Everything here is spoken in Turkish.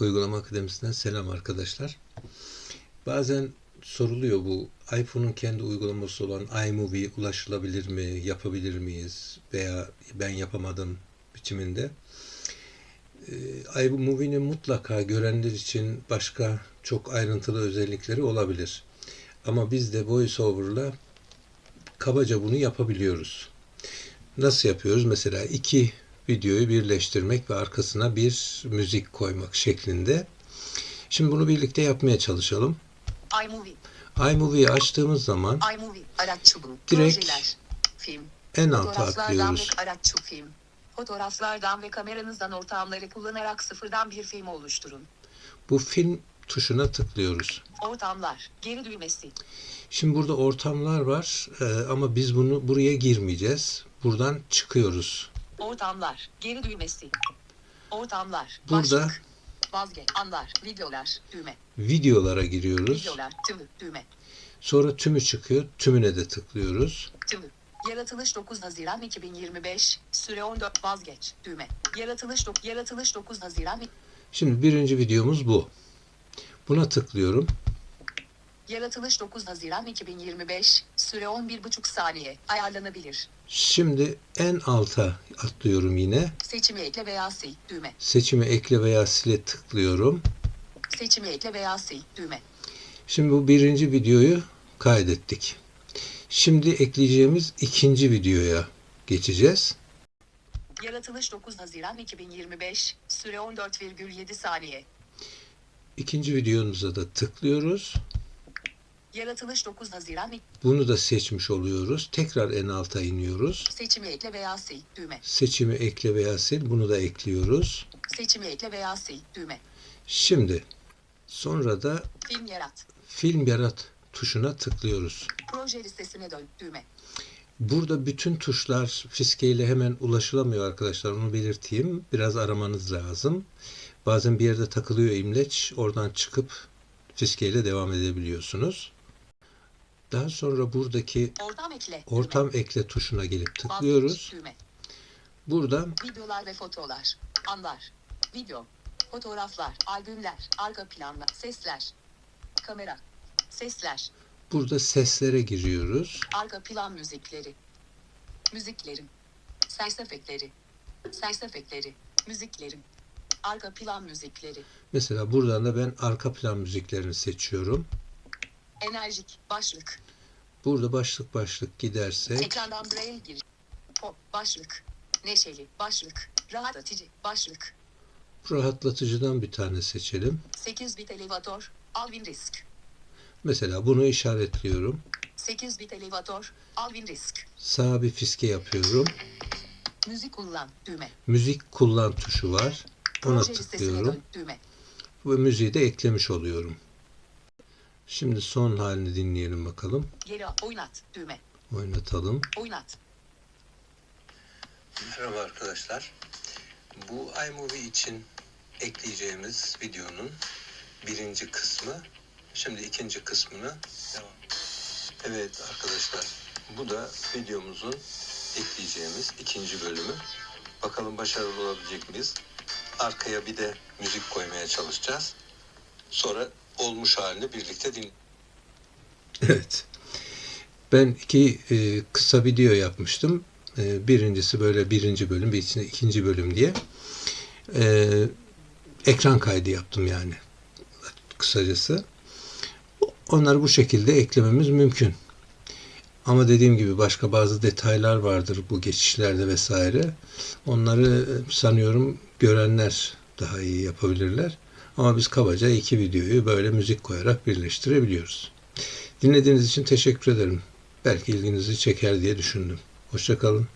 Uygulama Akademisi'nden selam arkadaşlar. Bazen soruluyor bu iPhone'un kendi uygulaması olan iMovie ulaşılabilir mi, yapabilir miyiz veya ben yapamadım biçiminde. Ee, iMovie'nin mutlaka görenler için başka çok ayrıntılı özellikleri olabilir. Ama biz de VoiceOver'la kabaca bunu yapabiliyoruz. Nasıl yapıyoruz? Mesela iki videoyu birleştirmek ve arkasına bir müzik koymak şeklinde. Şimdi bunu birlikte yapmaya çalışalım. iMovie, iMovie'yi açtığımız zaman iMovie, araç çubuğu, Direkt projeler, film, en alta atlıyoruz. ve film. Fotoğraflardan ve kameranızdan ortamları kullanarak sıfırdan bir film oluşturun. Bu film tuşuna tıklıyoruz. Ortamlar, geri düğmesi, Şimdi burada ortamlar var e, ama biz bunu buraya girmeyeceğiz. Buradan çıkıyoruz. Ortamlar, geri düğmesi. Ortamlar, Burada başlık, vazgeç, anlar, videolar, düğme, videolara giriyoruz. videolar, tümü, düğme, Sonra tümü çıkıyor. Tümüne de tıklıyoruz. tümü. Yaratılış 9 Haziran 2025, süre 14, vazgeç, düğme. Yaratılış, dok- yaratılış 9 Haziran Şimdi birinci videomuz bu. Buna tıklıyorum. Yaratılış 9 Haziran 2025, süre 11,5 saniye, ayarlanabilir. Şimdi en alta atlıyorum yine. Seçimi ekle veya sil, düğme. Seçimi ekle veya sile tıklıyorum. Seçimi ekle veya sil, düğme. Şimdi bu birinci videoyu kaydettik. Şimdi ekleyeceğimiz ikinci videoya geçeceğiz. Yaratılış 9 Haziran 2025, süre 14,7 saniye. İkinci videomuza da tıklıyoruz. Yaratılış 9 Haziran, Bunu da seçmiş oluyoruz. Tekrar en alta iniyoruz. seçimi ekle veya sil, düğme. Seçimi ekle veya sil. Bunu da ekliyoruz. Seçimi ekle veya sil, düğme. Şimdi sonra da Film yarat. film yarat tuşuna tıklıyoruz. Proje listesine dön, düğme. Burada bütün tuşlar fiskeyle hemen ulaşılamıyor arkadaşlar. Onu belirteyim. Biraz aramanız lazım. Bazen bir yerde takılıyor imleç. Oradan çıkıp fiskeyle devam edebiliyorsunuz. Daha sonra buradaki Ortam ekle, ortam ekle tuşuna gelip tıklıyoruz. Burada Videolar ve fotolar. Anlar. Video. Fotoğraflar. Albümler. Arka planlar. Sesler. Kamera. Sesler. burada seslere giriyoruz. Arka plan müzikleri. Müziklerim. Ses efektleri. Ses efektleri. Müziklerim. Arka plan müzikleri. Mesela buradan da ben arka plan müziklerini seçiyorum. Enerjik. Başlık. Burada başlık başlık gidersek Ekrandan braille giriş. Pop. Başlık. Neşeli. Başlık. Rahatlatıcı. Başlık. rahatlatıcıdan bir tane seçelim. 8 bit elevatör. Alvin Risk. Mesela bunu işaretliyorum. 8 bit elevatör. Alvin Risk. Sağa bir fiske yapıyorum. Müzik kullan. Düğme. Müzik kullan tuşu var. Ona Proje tıklıyorum ve müziği de eklemiş oluyorum. Şimdi son halini dinleyelim bakalım. Geri al. Oynat. Düğme. Oynatalım. Oynat. Merhaba arkadaşlar. Bu iMovie için ekleyeceğimiz videonun birinci kısmı. Şimdi ikinci kısmını devam. Evet arkadaşlar. Bu da videomuzun ekleyeceğimiz ikinci bölümü. Bakalım başarılı olabilecek miyiz? Arkaya bir de müzik koymaya çalışacağız. Sonra olmuş halini birlikte din. Evet. Ben iki e, kısa video yapmıştım. E, birincisi böyle birinci bölüm, bir içinde ikinci bölüm diye. E, ekran kaydı yaptım yani kısacası. Onları bu şekilde eklememiz mümkün. Ama dediğim gibi başka bazı detaylar vardır bu geçişlerde vesaire. Onları e, sanıyorum görenler daha iyi yapabilirler. Ama biz kabaca iki videoyu böyle müzik koyarak birleştirebiliyoruz. Dinlediğiniz için teşekkür ederim. Belki ilginizi çeker diye düşündüm. Hoşçakalın.